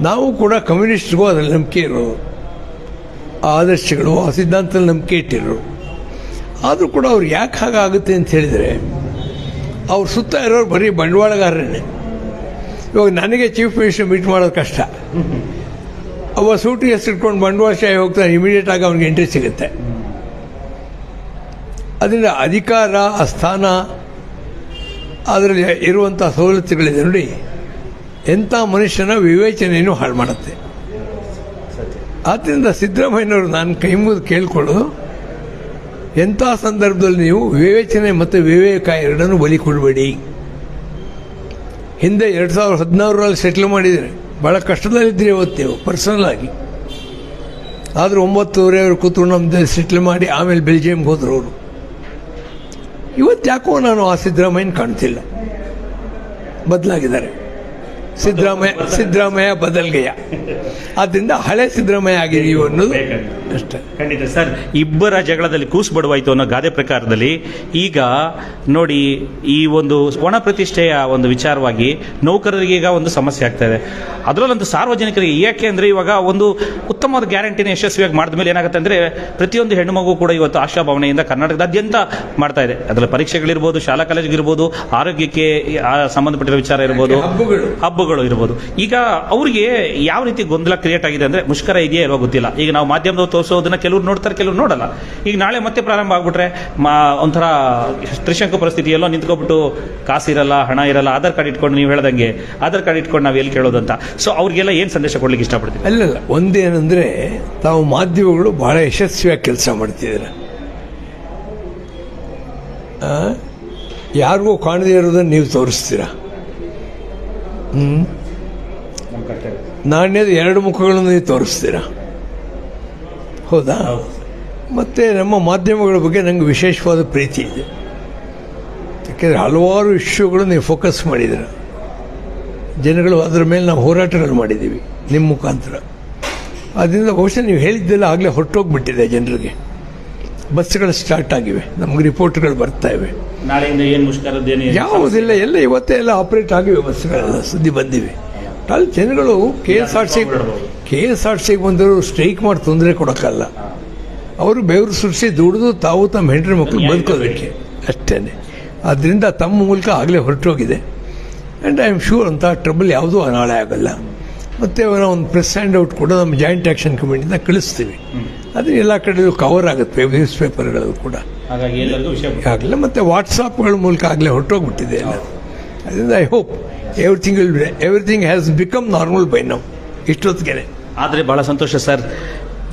ನಾವು ಕೂಡ ಕಮ್ಯುನಿಸ್ಟ್ಗೂ ಅದರಲ್ಲಿ ನಂಬಿಕೆ ಇರೋರು. ಆ ಆದರ್ಶಗಳು ಆ ಸಿದ್ಧಾಂತದಲ್ಲಿ ನಂಬಿಕೆ ಇಟ್ಟಿರೋರು. ಆದರೂ ಕೂಡ ಅವ್ರು ಯಾಕೆ ಹಾಗಾಗುತ್ತೆ ಅಂತ ಹೇಳಿದರೆ ಅವ್ರ ಸುತ್ತ ಇರೋರು ಬರೀ ಬಂಡವಾಳಗಾರರೇ ಇವಾಗ ನನಗೆ ಚೀಫ್ ಮಿನಿಸ್ಟರ್ ಮೀಟ್ ಮಾಡೋದು ಕಷ್ಟ. ಅವ ಸೂಟಿ ಹೆಸರಿಟ್ಕೊಂಡು ಬಂಡವಾಳಶಾಹಿ ಹೋಗ್ತಾನೆ ಇಮಿಡಿಯೇಟ್ ಆಗಿ ಅವ್ನಿಗೆ ಎಂಟ್ರಿ ಸಿಗುತ್ತೆ. ಅದರಿಂದ ಅಧಿಕಾರ ಆ ಸ್ಥಾನ ಅದರಲ್ಲಿ ಇರುವಂಥ ಸವಲತ್ತುಗಳಿದೆ ನೋಡಿ. ಎಂಥ ಮನುಷ್ಯನ ವಿವೇಚನೆಯನ್ನು ಹಾಳು ಮಾಡುತ್ತೆ. ಆದ್ದರಿಂದ ಸಿದ್ದರಾಮಯ್ಯನವರು ನಾನು ಕೈ ಮುಗಿದು ಕೇಳ್ಕೊಳ್ಳೋದು ಎಂಥ ಸಂದರ್ಭದಲ್ಲಿ ನೀವು ವಿವೇಚನೆ ಮತ್ತು ವಿವೇಕ ಎರಡನ್ನು ಬಲಿ ಕೊಡಬೇಡಿ ಹಿಂದೆ ಎರಡು ಸಾವಿರದ ಹದಿನಾರರಲ್ಲಿ ಸೆಟ್ಲ್ ಮಾಡಿದರೆ ಭಾಳ ಕಷ್ಟದಲ್ಲಿದ್ದರೆ ಇವತ್ತು ಪರ್ಸನಲ್ ಆಗಿ. ಆದರೂ ಒಂಬತ್ತುವರೆ ಅವರು ಕೂತ್ರು ನಮ್ಮದು ಸೆಟ್ಲ್ ಮಾಡಿ, ಆಮೇಲೆ ಬೆಲ್ಜಿಯಂಗೆ ಹೋದ್ರು ಅವರು. ಇವತ್ತು ಯಾಕೋ ನಾನು ಆ ಸಿದ್ದರಾಮಯ್ಯನ ಕಾಣ್ತಿಲ್ಲ. ಬದಲಾಗಿದ್ದಾರೆ. ಸಿದ್ದರಾಮಯ್ಯ ಸಿದ್ದರಾಮಯ್ಯ ಬದಲ್ಗೆಯ ಆದ್ದರಿಂದ ಹಳೆ ಸಿದ್ದರಾಮಯ್ಯ ಆಗಿದೆಯೋ ಅನ್ನೋದು ಅಷ್ಟೇ. ಖಂಡಿತ ಸರ್ ಇಬ್ಬರ ಜಗಳದಲ್ಲಿ ಕೂಸು ಬಡವಾಯಿತು ಅನ್ನೋ ಗಾದೆ ಪ್ರಕಾರದಲ್ಲಿ ಈಗ ನೋಡಿ ಈ ಒಂದು ಒಣ ಪ್ರತಿಷ್ಠೆಯ ಒಂದು ವಿಚಾರವಾಗಿ ನೌಕರರಿಗೆ ಈಗ ಒಂದು ಸಮಸ್ಯೆ ಆಗ್ತಾ ಇದೆ. ಅದರಲ್ಲಂತೂ ಸಾರ್ವಜನಿಕರಿಗೆ ಯಾಕೆ ಅಂದರೆ ಇವಾಗ ಒಂದು ಉತ್ತಮವಾದ ಗ್ಯಾರಂಟಿನ ಯಶಸ್ವಿಯಾಗಿ ಮಾಡಿದ ಮೇಲೆ ಏನಾಗುತ್ತೆ ಅಂದರೆ ಪ್ರತಿಯೊಂದು ಹೆಣ್ಣು ಮಗು ಕೂಡ ಇವತ್ತು ಆಶಾಭಾವನೆಯಿಂದ ಕರ್ನಾಟಕದಾದ್ಯಂತ ಮಾಡ್ತಾ ಇದೆ. ಅದರಲ್ಲಿ ಪರೀಕ್ಷೆಗಳಿರ್ಬೋದು ಶಾಲಾ ಕಾಲೇಜಿಗಿರ್ಬೋದು ಆರೋಗ್ಯಕ್ಕೆ ಸಂಬಂಧಪಟ್ಟಿರೋ ವಿಚಾರ ಇರ್ಬೋದು. ಹಬ್ಬಗಳು. ಹಬ್ಬಗಳು ಇರ್ಬೋದು. ಈಗ ಅವರಿಗೆ ಯಾವ ರೀತಿ ಗೊಂದಲ ಕ್ರಿಯೇಟ್ ಆಗಿದೆ ಅಂದ್ರೆ ಮುಷ್ಕರ ಇದೆಯಾ ಇಲ್ವಾ ಗೊತ್ತಿಲ್ಲ. ಈಗ ನಾವು ಮಾಧ್ಯಮದವ್ರು ತೋರಿಸೋದನ್ನ ಕೆಲವ್ರು ನೋಡ್ತಾರೆ, ಕೆಲವ್ರು ನೋಡಲ್ಲ. ಈಗ ನಾಳೆ ಮತ್ತೆ ಪ್ರಾರಂಭ ಆಗ್ಬಿಟ್ರೆ ಮಾ ಒಂಥರ ತ್ರಿಶಂಕು ಪರಿಸ್ಥಿತಿಯಲ್ಲೋ ನಿಂತ್ಕೊಬಿಟ್ಟು ಕಾಸಿರಲ್ಲ ಹಣ ಇರಲ್ಲ, ಆಧಾರ್ ಕಾರ್ಡ್ ಇಟ್ಕೊಂಡು ನೀವು ಹೇಳ್ದಂಗೆ ಆಧಾರ್ ಕಾರ್ಡ್ ಇಟ್ಕೊಂಡು ನಾವು ಎಲ್ಲಿ ಕೇಳೋದಂತ. ಸೊ ಅವ್ರಿಗೆಲ್ಲ ಏನು ಸಂದೇಶ ಕೊಡ್ಲಿಕ್ಕೆ ಇಷ್ಟಪಡ್ತೀವಿ ಅಲ್ಲ ಒಂದೇನೆಂದರೆ ತಾವು ಮಾಧ್ಯಮಗಳು ಬಹಳ ಯಶಸ್ವಿಯಾಗಿ ಕೆಲಸ ಮಾಡ್ತಿದ್ದಾರೆ. ಯಾರಿಗೂ ಕಾಣದೇ ಇರೋದನ್ನು ನೀವು ತೋರಿಸ್ತೀರಾ? ಕರ್ತವ್ಯ ನಾಣ್ಯದ ಎರಡು ಮುಖಗಳನ್ನು ನೀವು ತೋರಿಸ್ತೀರಾ? ಹೌದಾ? ಹೌದು ಮತ್ತು ನಮ್ಮ ಮಾಧ್ಯಮಗಳ ಬಗ್ಗೆ ನನಗೆ ವಿಶೇಷವಾದ ಪ್ರೀತಿ ಇದೆ. ಯಾಕೆಂದರೆ ಹಲವಾರು ಇಶ್ಯೂಗಳು ನೀವು ಫೋಕಸ್ ಮಾಡಿದ್ದೀರ? ಜನಗಳು ಅದರ ಮೇಲೆ ನಾವು ಹೋರಾಟಗಳು ಮಾಡಿದ್ದೀವಿ, ನಿಮ್ಮ ಮುಖಾಂತರ. ಅದರಿಂದ ಬಹುಶಃ ನೀವು ಹೇಳಿದ್ದೆಲ್ಲ ಆಗಲೇ ಹೊರಟೋಗ್ಬಿಟ್ಟಿದೆ ಜನರಿಗೆ. ಬಸ್ಗಳು ಸ್ಟಾರ್ಟ್ ಆಗಿವೆ, ನಮಗೆ ರಿಪೋರ್ಟ್ಗಳು ಬರ್ತಾ ಇವೆ. ನಾಳೆಯಿಂದ ಏನು ಮುಷ್ಕರದ್ದೇನು ಯಾವುದಿಲ್ಲ ಎಲ್ಲ ಇವತ್ತೇ ಎಲ್ಲ ಆಪರೇಟ್ ಬಸ್ಗಳೆಲ್ಲ ಸುದ್ದಿ ಬಂದಿವೆ. ಅಲ್ಲಿ ಜನಗಳು K S R C K S R ಸಿಗೆ ಬಂದರು ಸ್ಟ್ರೈಕ್ ಮಾಡಿ ತೊಂದರೆ ಕೊಡೋಕ್ಕಲ್ಲ. ಅವರು ಬೆವರು ಸುರಿಸಿ ದುಡಿದು ತಾವು ತಮ್ಮ ಹೆಂಡ್ರಿ ಮಕ್ಕಳು ಬದುಕೋದಕ್ಕೆ. ಅಷ್ಟೇ ಅದರಿಂದ ತಮ್ಮ ಮೂಲಕ ಆಗಲೇ ಹೊರಟೋಗಿದೆ. ಆ್ಯಂಡ್ ಐ ಆಮ್ ಶೂರ್ ಅಂತ ಟ್ರಬಲ್ ಯಾವುದೂ ನಾಳೆ ಆಗಲ್ಲ. ಮತ್ತು ಅವರ ಒಂದು ಪ್ರೆಸ್ ಹ್ಯಾಂಡ್ ಔಟ್ ಕೂಡ ನಮ್ಮ ಜಾಯಿಂಟ್ ಆ್ಯಕ್ಷನ್ ಕಮಿಟಿಯಿಂದ ಕಳಿಸ್ತೀವಿ. ಅದು ಎಲ್ಲ ಕಡೆಯೂ ಕವರ್ ಆಗುತ್ತೆ ನ್ಯೂಸ್ ಪೇಪರ್ಗಳಲ್ಲೂ ಕೂಡ. ಆಗಲ್ಲ ಮತ್ತು ವಾಟ್ಸಾಪ್ಗಳ ಮೂಲಕ ಆಗಲೇ ಹೊರಟೋಗ್ಬಿಟ್ಟಿದೆ ಎಲ್ಲ. ಅದರಿಂದ I hope everything will everything has become normal by now ಇಷ್ಟೊತ್ತಿಗೆ ಆದರೆ ಬಹಳ ಸಂತೋಷ ಸರ್.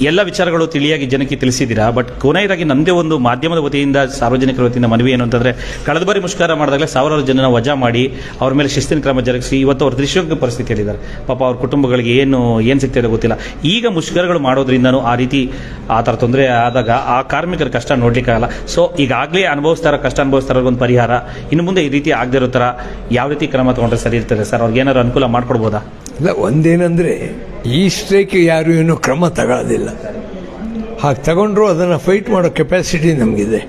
ಎಲ್ಲ ವಿಚಾರಗಳು ತಿಳಿಯಾಗಿ ಜನಕ್ಕೆ ತಿಳಿಸಿದ್ದೀರಾ? ಬಟ್ ಕೊನೆಯದಾಗಿ ನಮ್ಮದೇ ಒಂದು ಮಾಧ್ಯಮದ ವತಿಯಿಂದ, ಸಾರ್ವಜನಿಕರ ವತಿಯಿಂದ ಮನವಿ ಏನು ಅಂತಂದ್ರೆ, ಕಳೆದ ಬಾರಿ ಮುಷ್ಕರ ಮಾಡಿದಾಗಲೇ ಸಾವಿರಾರು ಜನನ ವಜಾ ಮಾಡಿ, ಅವ್ರ ಮೇಲೆ ಶಿಸ್ತಿನ ಕ್ರಮ ಜರುಗಿಸಿ, ಇವತ್ತು ಅವ್ರ ದೃಶ್ಯೋಗ್ಯ ಪರಿಸ್ಥಿತಿಯಲ್ಲಿದ್ದಾರೆ. ಪಾಪ ಅವ್ರ ಕುಟುಂಬಗಳಿಗೆ ಏನು ಏನು ಸಿಗ್ತಿದೆ ಗೊತ್ತಿಲ್ಲ. ಈಗ ಮುಷ್ಕರಗಳು ಮಾಡೋದ್ರಿಂದನೂ ಆ ರೀತಿ ಆ ಥರ ತೊಂದರೆ ಆದಾಗ ಆ ಕಾರ್ಮಿಕರ ಕಷ್ಟ ನೋಡ್ಲಿಕ್ಕಾಗಲ್ಲ ಸೊ ಈಗಾಗಲೇ ಅನುಭವಿಸ್ತಾರ ಕಷ್ಟ ಅನುಭವಿಸ್ತಾರ ಒಂದು ಪರಿಹಾರ. ಇನ್ನು ಮುಂದೆ ಈ ರೀತಿ ಆಗದೇ ಇರೋ ಥರ ಯಾವ ರೀತಿ ಕ್ರಮ ತಗೊಂಡ್ರೆ ಸರಿ ಇರ್ತದೆ ಸರ್? ಅವ್ರಿಗೆ ಏನಾದ್ರು ಅನುಕೂಲ ಮಾಡ್ಕೊಡ್ಬೋದಾ? ಇಲ್ಲ, ಒಂದೇನೆಂದರೆ ಈ ಸ್ಟ್ರೈಕ್ ಯಾರು ಏನೂ ಕ್ರಮ ತಗೊಳ್ಳೋದಿಲ್ಲ ಹಾಗೆ ತಗೊಂಡ್ರು ಅದನ್ನು ಫೈಟ್ ಮಾಡೋ ಕೆಪಾಸಿಟಿ ನಮಗಿದೆ.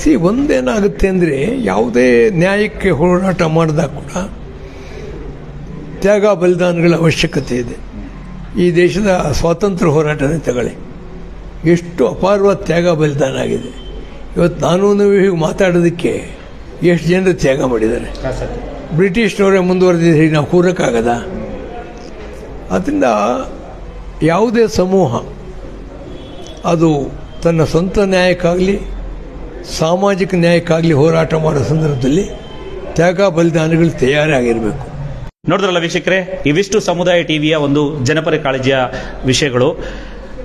ಸಿ ಒಂದೇನಾಗುತ್ತೆ ಅಂದರೆ ಯಾವುದೇ ನ್ಯಾಯಕ್ಕೆ ಹೋರಾಟ ಮಾಡಿದಾಗ ಕೂಡ ತ್ಯಾಗ ಬಲಿದಾನಗಳ ಅವಶ್ಯಕತೆ ಇದೆ. ಈ ದೇಶದ ಸ್ವಾತಂತ್ರ್ಯ ಹೋರಾಟನೇ ತಗೊಳ್ಳಿ. ಎಷ್ಟು ಅಪಾರವಾದ ತ್ಯಾಗ ಬಲಿದಾನ ಆಗಿದೆ. ಇವತ್ತು ನಾನು ನೀವು ಹೀಗೆ ಮಾತಾಡೋದಕ್ಕೆ ಎಷ್ಟು ಜನರು ತ್ಯಾಗ ಮಾಡಿದ್ದಾರೆ. ಬ್ರಿಟಿಷ್ನವರೇ ಮುಂದುವರೆದಿದ್ರೆ ನಾವು ಕೂರಕ್ಕಾಗದ? ಅದರಿಂದ ಯಾವುದೇ ಸಮೂಹ, ಅದು ತನ್ನ ಸ್ವಂತ ನ್ಯಾಯಕ್ಕಾಗಲಿ, ಸಾಮಾಜಿಕ ನ್ಯಾಯಕ್ಕಾಗಲಿ ಹೋರಾಟ ಮಾಡೋ ಸಂದರ್ಭದಲ್ಲಿ ತ್ಯಾಗ ಬಲಿದಾನಗಳು ತಯಾರಾಗಿರಬೇಕು. ನೋಡಿದ್ರಲ್ಲ ವೀಕ್ಷಕರೇ, ಇವಿಷ್ಟು ಸಮುದಾಯ ಟಿವಿಯ ಒಂದು ಜನಪರ ಕಾಳಜಿಯ ವಿಷಯಗಳು.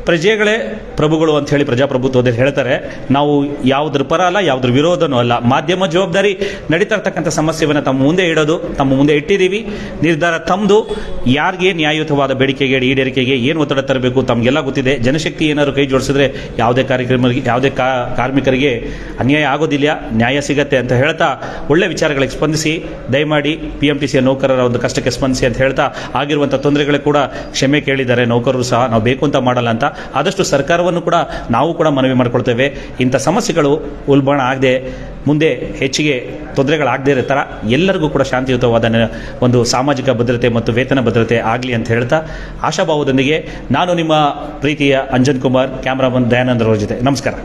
ಪ್ರಜೆಗಳೇ ಪ್ರಭುಗಳು ಅಂತ ಹೇಳಿ ಪ್ರಜಾಪ್ರಭುತ್ವದಲ್ಲಿ ಹೇಳ್ತಾರೆ. ನಾವು ಯಾವುದ್ರ ಪರ ಅಲ್ಲ, ಯಾವುದ್ರ ವಿರೋಧನೂ ಅಲ್ಲ. ಮಾಧ್ಯಮ ಜವಾಬ್ದಾರಿ ನಡೀತಾ ಇರ್ತಕ್ಕಂಥ ಸಮಸ್ಯೆಯನ್ನು ತಮ್ಮ ಮುಂದೆ ಇಡೋದು, ತಮ್ಮ ಮುಂದೆ ಇಟ್ಟಿದ್ದೀವಿ. ನಿರ್ಧಾರ ತಮ್ಮದು ಯಾರಿಗೆ ನ್ಯಾಯಯುತವಾದ ಬೇಡಿಕೆಗೆ, ಈಡೇರಿಕೆಗೆ ಏನು ಒತ್ತಡ ತರಬೇಕು ತಮಗೆಲ್ಲ ಗೊತ್ತಿದೆ. ಜನಶಕ್ತಿ ಏನಾದ್ರು ಕೈ ಜೋಡಿಸಿದ್ರೆ ಯಾವುದೇ ಕಾರ್ಯಕ್ರಮಗಳಿಗೆ, ಯಾವುದೇ ಕಾರ್ಮಿಕರಿಗೆ ಅನ್ಯಾಯ ಆಗೋದಿಲ್ಲ, ನ್ಯಾಯ ಸಿಗತ್ತೆ ಅಂತ ಹೇಳ್ತಾ ಒಳ್ಳೆ ವಿಚಾರಗಳಿಗೆ ಸ್ಪಂದಿಸಿ. ದಯಮಾಡಿ ಪಿ ಎಂ ಟಿ ಸಿಯ ನೌಕರರ ಒಂದು ಕಷ್ಟಕ್ಕೆ ಸ್ಪಂದಿಸಿ ಅಂತ ಹೇಳ್ತಾ. ಆಗಿರುವಂಥ ತೊಂದರೆಗಳಿಗೆ ಕೂಡ ಕ್ಷಮೆ ಕೇಳಿದ್ದಾರೆ ನೌಕರರು ಸಹ ನಾವು ಬೇಕು ಅಂತ ಮಾಡಲ್ಲ ಅಂತ ಆದಷ್ಟು ಸರ್ಕಾರವನ್ನು ಕೂಡ ನಾವು ಕೂಡ ಮನವಿ ಮಾಡಿಕೊಳ್ತೇವೆ. ಇಂಥ ಸಮಸ್ಯೆಗಳು ಉಲ್ಬಣ ಆಗದೆ, ಮುಂದೆ ಹೆಚ್ಚಿಗೆ ತೊಂದರೆಗಳಾಗದೇ ಇರೋ ಥರ ಎಲ್ಲರಿಗೂ ಕೂಡ ಶಾಂತಿಯುತವಾದ ಒಂದು ಸಾಮಾಜಿಕ ಭದ್ರತೆ ಮತ್ತು ವೇತನ ಭದ್ರತೆ ಆಗಲಿ ಅಂತ ಹೇಳ್ತಾ ಆಶಾಭಾವದೊಂದಿಗೆ ನಾನು ನಿಮ್ಮ ಪ್ರೀತಿಯ ಅಂಜನ್ ಕುಮಾರ್, ಕ್ಯಾಮ್ರಾಮನ್ ದಯಾನಂದರವ್ರ ಜೊತೆ. ನಮಸ್ಕಾರ.